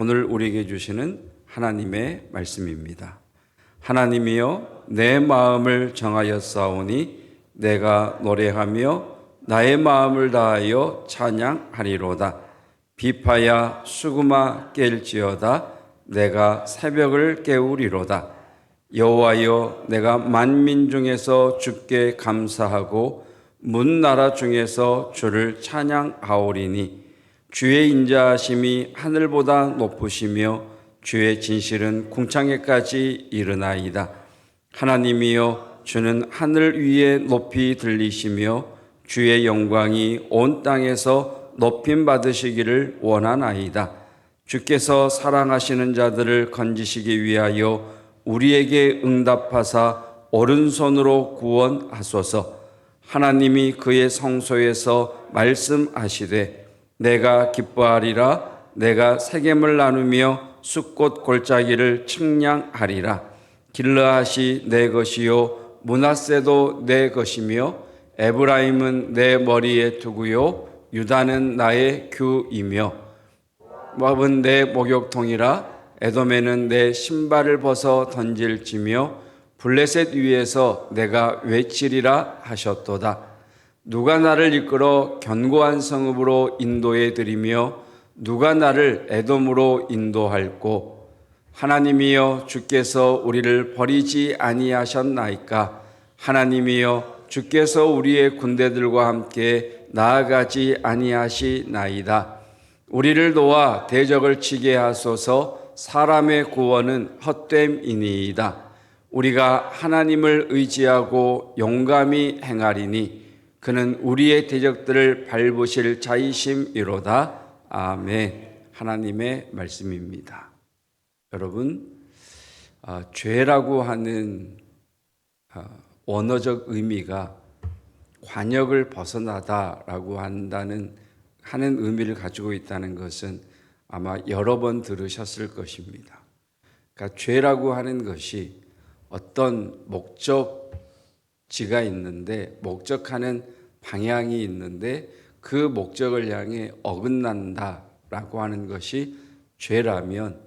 오늘 우리에게 주시는 하나님의 말씀입니다. 하나님이여 내 마음을 정하여 싸우니 내가 노래하며 나의 마음을 다하여 찬양하리로다. 비파야 수구마 깰지어다 내가 새벽을 깨우리로다. 여호와여 내가 만민 중에서 주께 감사하고 문 나라 중에서 주를 찬양하오리니 주의 인자하심이 하늘보다 높으시며 주의 진실은 궁창에까지 이르나이다. 하나님이여 주는 하늘 위에 높이 들리시며 주의 영광이 온 땅에서 높임 받으시기를 원하나이다. 주께서 사랑하시는 자들을 건지시기 위하여 우리에게 응답하사 오른손으로 구원하소서. 하나님이 그의 성소에서 말씀하시되 내가 기뻐하리라. 내가 세겜을 나누며 숫꽃 골짜기를 측량하리라. 길르앗이 내 것이요 문하세도 내 것이며 에브라임은 내 머리에 두고요 유다는 나의 규이며. 모압은 내 목욕통이라. 에돔에는 내 신발을 벗어 던질지며 블레셋 위에서 내가 외치리라 하셨도다. 누가 나를 이끌어 견고한 성읍으로 인도해 드리며 누가 나를 에돔으로 인도할꼬? 하나님이여 주께서 우리를 버리지 아니하셨나이까? 하나님이여 주께서 우리의 군대들과 함께 나아가지 아니하시나이다. 우리를 도와 대적을 치게 하소서. 사람의 구원은 헛됨이니이다. 우리가 하나님을 의지하고 용감히 행하리니 그는 우리의 대적들을 밟으실 자이심이로다. 아멘. 하나님의 말씀입니다. 여러분, 아, 죄라고 하는 아, 언어적 의미가 관역을 벗어나다라고 한다는 하는 의미를 가지고 있다는 것은 아마 여러 번 들으셨을 것입니다. 그러니까 죄라고 하는 것이 어떤 목적지가 있는데 목적하는 방향이 있는데 그 목적을 향해 어긋난다라고 하는 것이 죄라면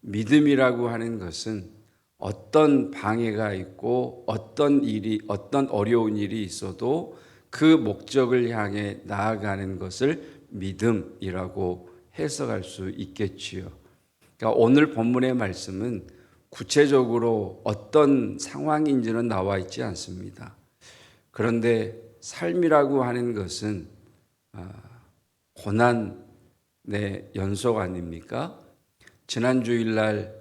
믿음이라고 하는 것은 어떤 방해가 있고 어떤 일이 어떤 어려운 일이 있어도 그 목적을 향해 나아가는 것을 믿음이라고 해석할 수 있겠지요. 그러니까 오늘 본문의 말씀은 구체적으로 어떤 상황인지는 나와 있지 않습니다. 그런데 삶이라고 하는 것은 아, 고난의 연속 아닙니까? 지난 주일날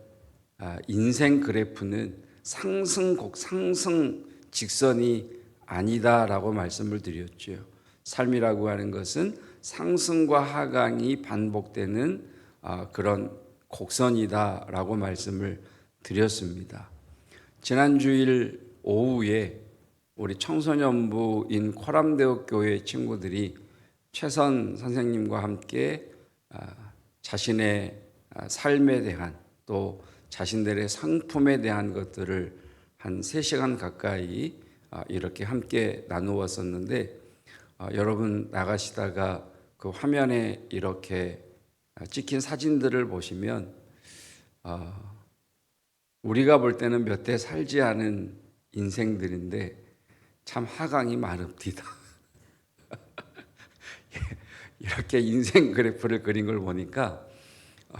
아, 인생 그래프는 상승곡 상승 직선이 아니다라고 말씀을 드렸죠. 삶이라고 하는 것은 상승과 하강이 반복되는 아, 그런 곡선이다라고 말씀을 드렸습니다. 지난 주일 오후에 우리 청소년부인 코람대학 교회 친구들이 최선 선생님과 함께 아, 자신의 아, 삶에 대한 또 자신들의 상품에 대한 것들을 한 3시간 가까이 아, 이렇게 함께 나누었었는데 여러분 나가시다가 그 화면에 이렇게 찍힌 사진들을 보시면 우리가 볼 때는 몇 대 살지 않은 인생들인데 참 하강이 많읍니다. 이렇게 인생 그래프를 그린 걸 보니까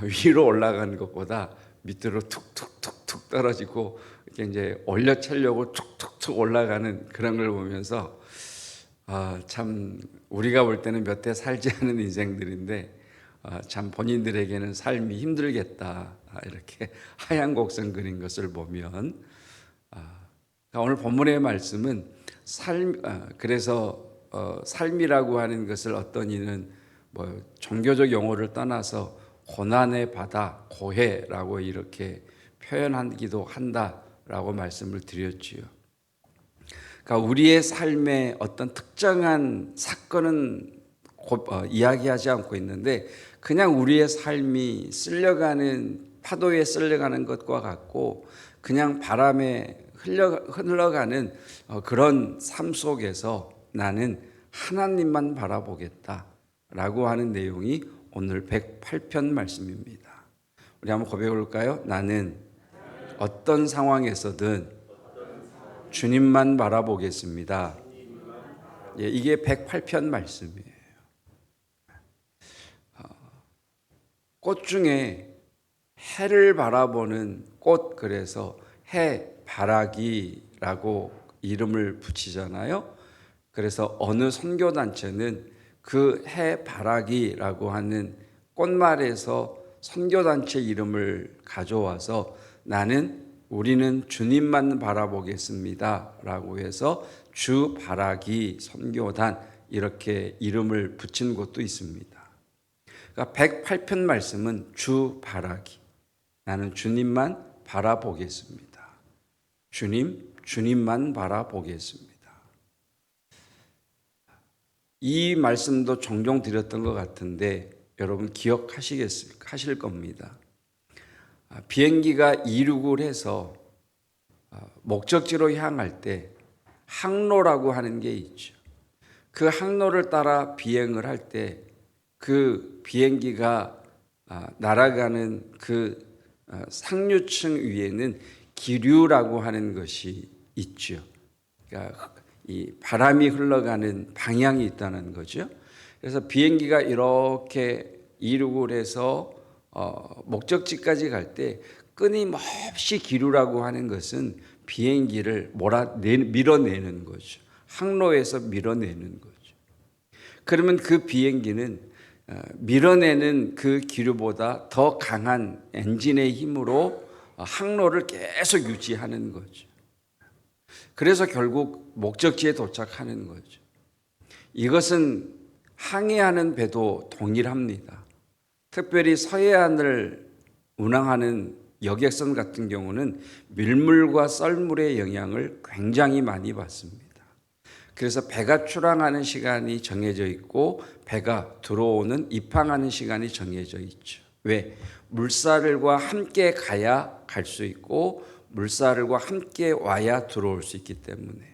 위로 올라가는 것보다 밑으로 툭툭툭툭 떨어지고 이렇게 이제 올려차려고 툭툭툭 올라가는 그런 걸 보면서 아, 참 우리가 볼 때는 몇 대 살지 않은 인생들인데 아, 참 본인들에게는 삶이 힘들겠다 아, 이렇게 하얀 곡선 그린 것을 보면 아, 그러니까 오늘 본문의 말씀은 삶 아, 그래서 어, 삶이라고 하는 것을 어떤 이는 뭐 종교적 용어를 떠나서 고난의 바다 고해라고 이렇게 표현하기도 한다라고 말씀을 드렸지요. 그러니까 우리의 삶의 어떤 특정한 사건은 어, 이야기하지 않고 있는데 그냥 우리의 삶이 쓸려가는 파도에 쓸려가는 것과 같고 그냥 바람에 흘러가는 어, 그런 삶 속에서 나는 하나님만 바라보겠다 라고 하는 내용이 오늘 108편 말씀입니다. 우리 한번 고백해 볼까요? 나는 어떤 상황에서든 주님만 바라보겠습니다. 예, 이게 108편 말씀이에요. 어, 꽃 중에 해를 바라보는 꽃 그래서 해 바라기라고 이름을 붙이잖아요. 그래서 어느 선교 단체는 그 해 바라기라고 하는 꽃말에서 선교 단체 이름을 가져와서 나는 우리는 주님만 바라보겠습니다라고 해서 주 바라기 선교단 이렇게 이름을 붙인 곳도 있습니다. 그러니까 108편 말씀은 주 바라기. 나는 주님만 바라보겠습니다. 주님, 주님만 바라보겠습니다. 이 말씀도 종종 드렸던 것 같은데 여러분 기억하시겠습니까? 하실 겁니다. 아, 비행기가 이륙을 해서 아, 목적지로 향할 때 항로라고 하는 게 있죠. 그 항로를 따라 비행을 할 때 그 비행기가 아, 날아가는 그 아, 상류층 위에는 기류라고 하는 것이 있죠. 그러니까 이 바람이 흘러가는 방향이 있다는 거죠. 그래서 비행기가 이렇게 이륙을 해서 어, 목적지까지 갈 때 끊임없이 기류라고 하는 것은 비행기를 몰아 밀어내는 거죠. 항로에서 밀어내는 거죠. 그러면 그 비행기는 어, 밀어내는 그 기류보다 더 강한 엔진의 힘으로 어, 항로를 계속 유지하는 거죠. 그래서 결국 목적지에 도착하는 거죠. 이것은 항해하는 배도 동일합니다. 특별히 서해안을 운항하는 여객선 같은 경우는 밀물과 썰물의 영향을 굉장히 많이 받습니다. 그래서 배가 출항하는 시간이 정해져 있고 배가 들어오는 입항하는 시간이 정해져 있죠. 왜? 물살과 함께 가야 갈 수 있고 물살과 함께 와야 들어올 수 있기 때문에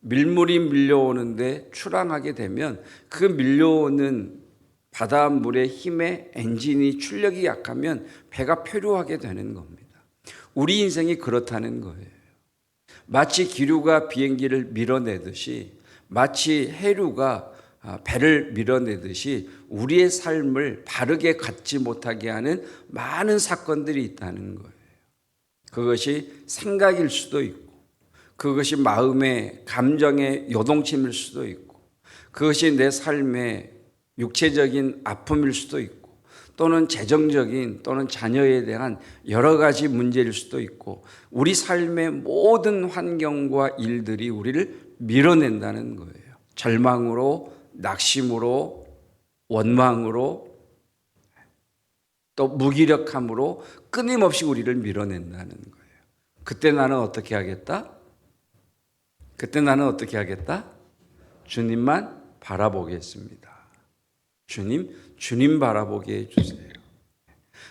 밀물이 밀려오는데 출항하게 되면 그 밀려오는 바닷물의 힘에 엔진이 출력이 약하면 배가 표류하게 되는 겁니다. 우리 인생이 그렇다는 거예요. 마치 기류가 비행기를 밀어내듯이 마치 해류가 아, 배를 밀어내듯이 우리의 삶을 바르게 갖지 못하게 하는 많은 사건들이 있다는 거예요. 그것이 생각일 수도 있고, 그것이 마음의 감정의 요동침일 수도 있고, 그것이 내 삶의 육체적인 아픔일 수도 있고, 또는 재정적인 또는 자녀에 대한 여러 가지 문제일 수도 있고, 우리 삶의 모든 환경과 일들이 우리를 밀어낸다는 거예요. 절망으로, 낙심으로, 원망으로, 또 무기력함으로 끊임없이 우리를 밀어낸다는 거예요. 그때 나는 어떻게 하겠다? 그때 나는 어떻게 하겠다? 주님만 바라보겠습니다. 주님, 주님 바라보게 해주세요.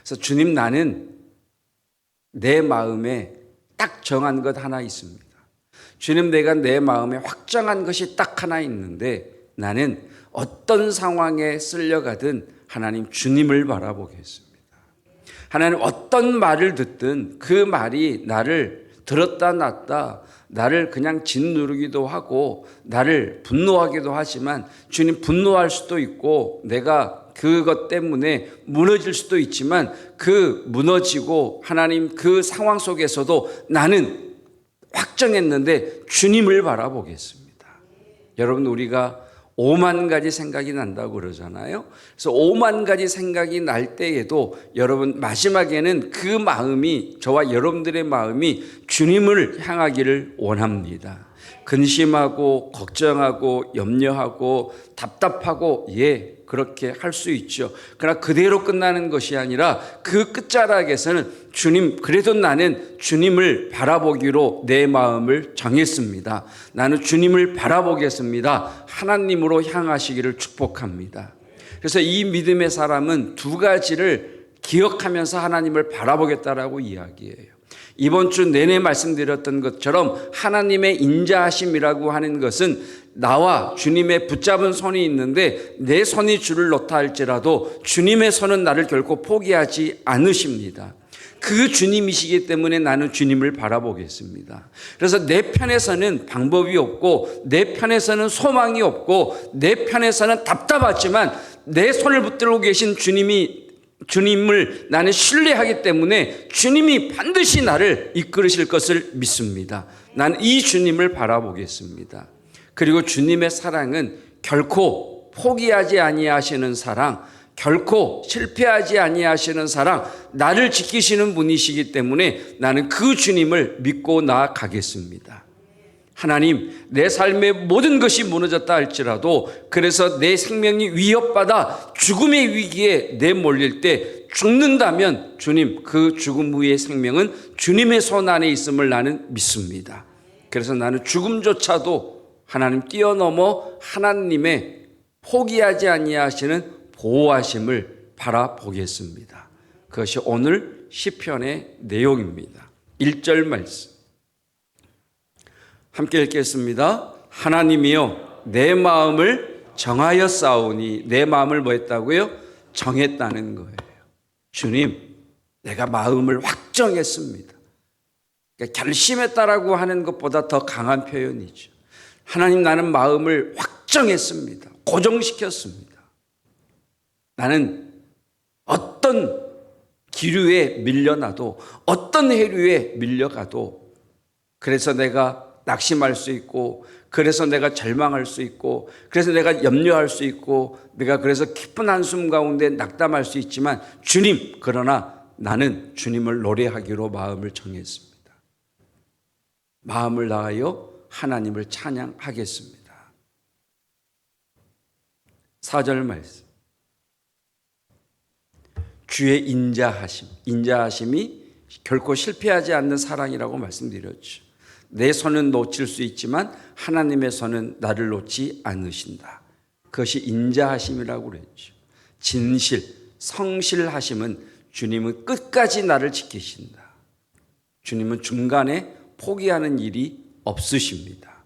그래서 주님 나는 내 마음에 딱 정한 것 하나 있습니다. 주님 내가 내 마음에 확정한 것이 딱 하나 있는데 나는 어떤 상황에 쓸려가든 하나님 주님을 바라보겠습니다. 하나님 어떤 말을 듣든 그 말이 나를 들었다 놨다 나를 그냥 짓누르기도 하고 나를 분노하기도 하지만 주님 분노할 수도 있고 내가 그것 때문에 무너질 수도 있지만 그 무너지고 하나님 그 상황 속에서도 나는 확정했는데 주님을 바라보겠습니다. 여러분 우리가 오만 가지 생각이 난다고 그러잖아요. 그래서 오만 가지 생각이 날 때에도 여러분 마지막에는 그 마음이 저와 여러분들의 마음이 주님을 향하기를 원합니다. 근심하고 걱정하고 염려하고 답답하고 예 그렇게 할 수 있죠. 그러나 그대로 끝나는 것이 아니라 그 끝자락에서는 주님 그래도 나는 주님을 바라보기로 내 마음을 정했습니다. 나는 주님을 바라보겠습니다. 하나님으로 향하시기를 축복합니다. 그래서 이 믿음의 사람은 두 가지를 기억하면서 하나님을 바라보겠다라고 이야기해요. 이번 주 내내 말씀드렸던 것처럼 하나님의 인자하심이라고 하는 것은 나와 주님의 붙잡은 손이 있는데 내 손이 줄을 놓다 할지라도 주님의 손은 나를 결코 포기하지 않으십니다. 그 주님이시기 때문에 나는 주님을 바라보겠습니다. 그래서 내 편에서는 방법이 없고 내 편에서는 소망이 없고 내 편에서는 답답하지만 내 손을 붙들고 계신 주님이 주님을 나는 신뢰하기 때문에 주님이 반드시 나를 이끌으실 것을 믿습니다. 나는 이 주님을 바라보겠습니다. 그리고 주님의 사랑은 결코 포기하지 아니하시는 사랑, 결코 실패하지 아니하시는 사랑, 나를 지키시는 분이시기 때문에 나는 그 주님을 믿고 나아가겠습니다. 하나님, 내 삶의 모든 것이 무너졌다 할지라도 그래서 내 생명이 위협받아 죽음의 위기에 내몰릴 때 죽는다면 주님, 그 죽음 후의 생명은 주님의 손 안에 있음을 나는 믿습니다. 그래서 나는 죽음조차도 하나님 뛰어넘어 하나님의 포기하지 아니하시는 보호하심을 바라보겠습니다. 그것이 오늘 시편의 내용입니다. 1절 말씀. 함께 읽겠습니다. 하나님이여 내 마음을 정하여 싸우니 내 마음을 뭐 했다고요? 정했다는 거예요. 주님, 내가 마음을 확정했습니다. 그러니까 결심했다라고 하는 것보다 더 강한 표현이죠. 하나님 나는 마음을 확정했습니다. 고정시켰습니다. 나는 어떤 기류에 밀려나도 어떤 해류에 밀려가도 그래서 내가 낙심할 수 있고 그래서 내가 절망할 수 있고 그래서 내가 염려할 수 있고 내가 그래서 깊은 한숨 가운데 낙담할 수 있지만 주님 그러나 나는 주님을 노래하기로 마음을 정했습니다. 마음을 다하여 하나님을 찬양하겠습니다. 4절 말씀. 주의 인자하심. 인자하심이 결코 실패하지 않는 사랑이라고 말씀드렸죠. 내 손은 놓칠 수 있지만 하나님의 손은 나를 놓지 않으신다. 그것이 인자하심이라고 그랬죠. 진실, 성실하심은 주님은 끝까지 나를 지키신다. 주님은 중간에 포기하는 일이 없으십니다.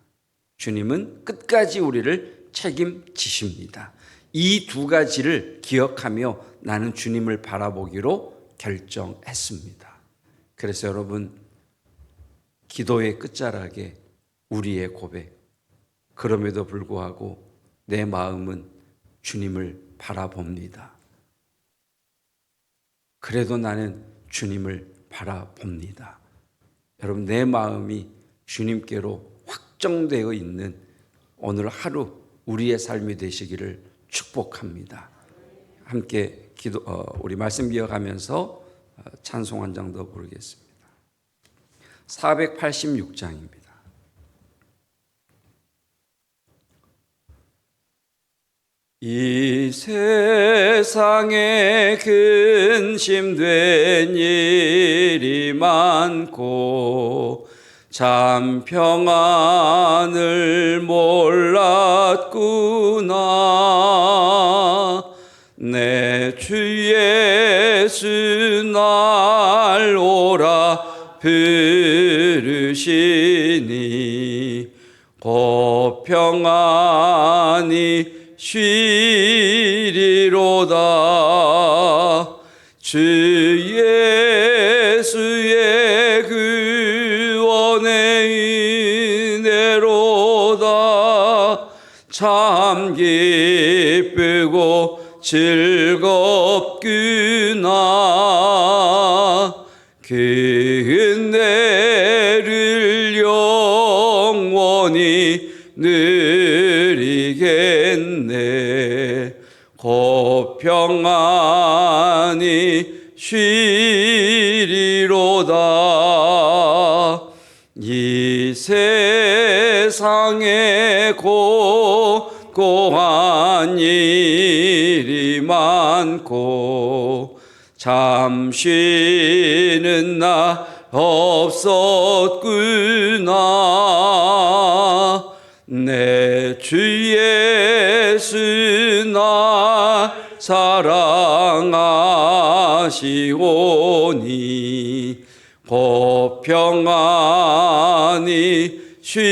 주님은 끝까지 우리를 책임지십니다. 이 두 가지를 기억하며 나는 주님을 바라보기로 결정했습니다. 그래서 여러분, 기도의 끝자락에 우리의 고백. 그럼에도 불구하고 내 마음은 주님을 바라봅니다. 그래도 나는 주님을 바라봅니다. 여러분, 내 마음이 주님께로 확정되어 있는 오늘 하루 우리의 삶이 되시기를 축복합니다. 함께 기도, 어, 우리 말씀 기억하면서 어, 찬송 한 장 더 부르겠습니다. 486장입니다. 이 세상에 근심된 일이 많고 참 평안을 몰랐구나 내 주 예수 날 오라 부르시니 곧 평안이 쉬리로다. 주 예수의 구원의 은혜로다. 참 기쁘고 즐겁구나 누리겠네. 곧 평안히 쉬리로다. 이 세상에 고고한 일이 많고 잠쉬는 나 없었구나. 내 주 예수 나 사랑하시오니 곧 평안히 쉬리로다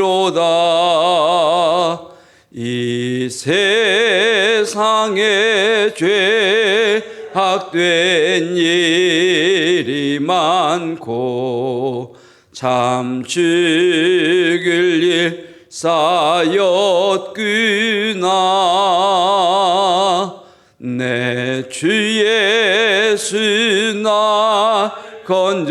쉬리로다. 이 세상에 죄악된 일이 많고 참 죽을 일 쌓였구나. 내 주 예수 나 건져주시오니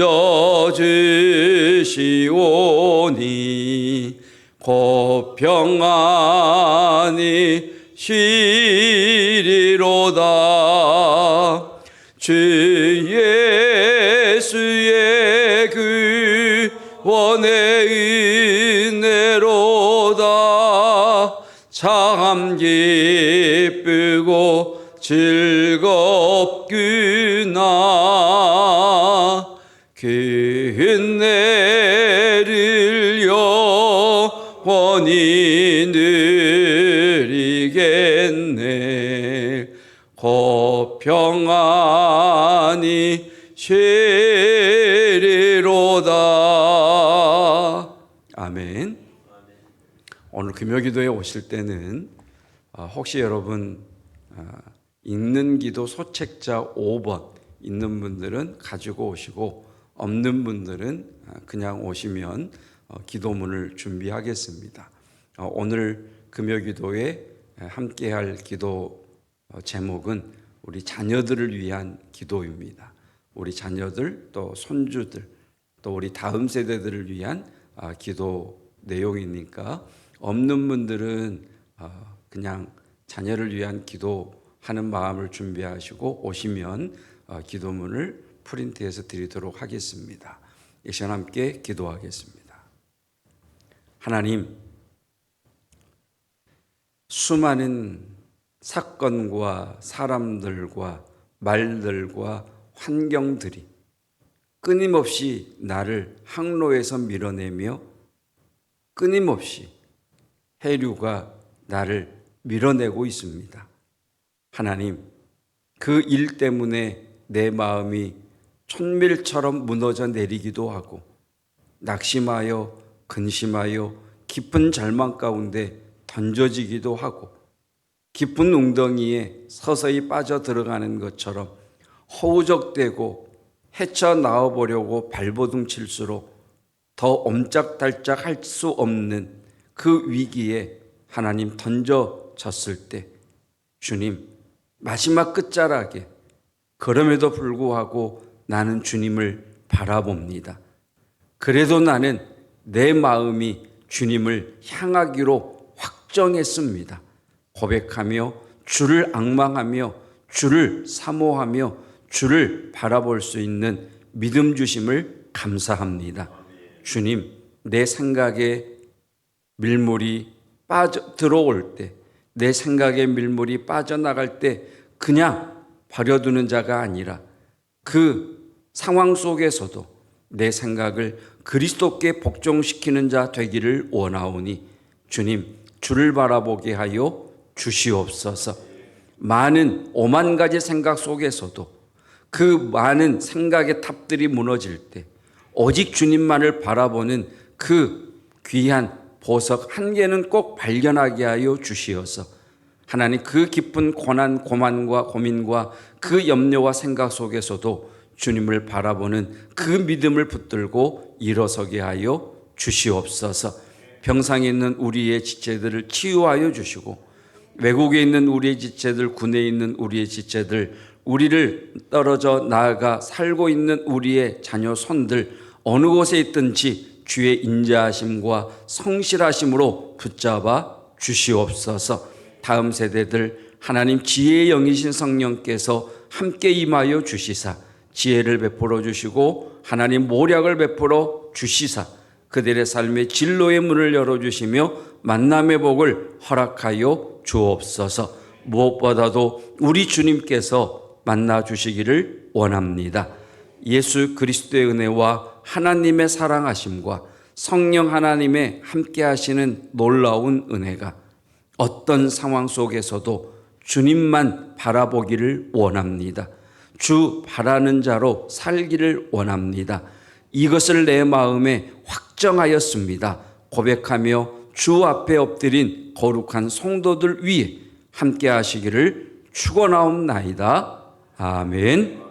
곧 평안히 쉬리로다. 주 예수의 그 원의 은혜로다. 참 기쁘고 즐 금요기도에 오실 때는 아, 혹시 여러분 아, 읽는 기도 소책자 5번 있는 분들은 가지고 오시고 없는 분들은 아, 그냥 오시면 어, 기도문을 준비하겠습니다. 어, 오늘 금요기도에 함께할 기도 어, 제목은 우리 자녀들을 위한 기도입니다. 우리 자녀들 또 손주들 또 우리 다음 세대들을 위한 아, 기도 내용이니까 없는 분들은 어, 그냥 자녀를 위한 기도하는 마음을 준비하시고 오시면 어, 기도문을 프린트해서 드리도록 하겠습니다. 이 시간 함께 기도하겠습니다. 하나님, 수많은 사건과 사람들과 말들과 환경들이 끊임없이 나를 항로에서 밀어내며 끊임없이 해류가 나를 밀어내고 있습니다. 하나님, 그 일 때문에 내 마음이 천밀처럼 무너져 내리기도 하고 낙심하여 근심하여 깊은 절망 가운데 던져지기도 하고 깊은 웅덩이에 서서히 빠져 들어가는 것처럼 허우적대고 헤쳐나와 보려고 발버둥 칠수록 더 옴짝달짝 할 수 없는 그 위기에 하나님 던져졌을 때 주님 마지막 끝자락에 그럼에도 불구하고 나는 주님을 바라봅니다. 그래도 나는 내 마음이 주님을 향하기로 확정했습니다. 고백하며 주를 악망하며 주를 사모하며 주를 바라볼 수 있는 믿음 주심을 감사합니다. 주님, 내 생각에 밀물이 빠져 들어올 때, 내 생각에 밀물이 빠져나갈 때 그냥 버려두는 자가 아니라 그 상황 속에서도 내 생각을 그리스도께 복종시키는 자 되기를 원하오니 주님, 주를 바라보게 하여 주시옵소서. 많은 오만 가지 생각 속에서도 그 많은 생각의 탑들이 무너질 때 오직 주님만을 바라보는 그 귀한 보석 한 개는 꼭 발견하게 하여 주시어서 하나님 그 깊은 고난, 고만과 고민과 그 염려와 생각 속에서도 주님을 바라보는 그 믿음을 붙들고 일어서게 하여 주시옵소서. 병상에 있는 우리의 지체들을 치유하여 주시고 외국에 있는 우리의 지체들, 군에 있는 우리의 지체들, 우리를 떨어져 나아가 살고 있는 우리의 자녀 손들 어느 곳에 있든지 주의 인자하심과 성실하심으로 붙잡아 주시옵소서. 다음 세대들 하나님 지혜의 영이신 성령께서 함께 임하여 주시사 지혜를 베풀어 주시고 하나님 모략을 베풀어 주시사 그들의 삶의 진로의 문을 열어 주시며 만남의 복을 허락하여 주옵소서. 무엇보다도 우리 주님께서 만나 주시기를 원합니다. 예수 그리스도의 은혜와 하나님의 사랑하심과 성령 하나님의 함께 하시는 놀라운 은혜가 어떤 상황 속에서도 주님만 바라보기를 원합니다. 주 바라는 자로 살기를 원합니다. 이것을 내 마음에 확정하였습니다. 고백하며 주 앞에 엎드린 거룩한 성도들 위에 함께 하시기를 축원하옵나이다. 아멘.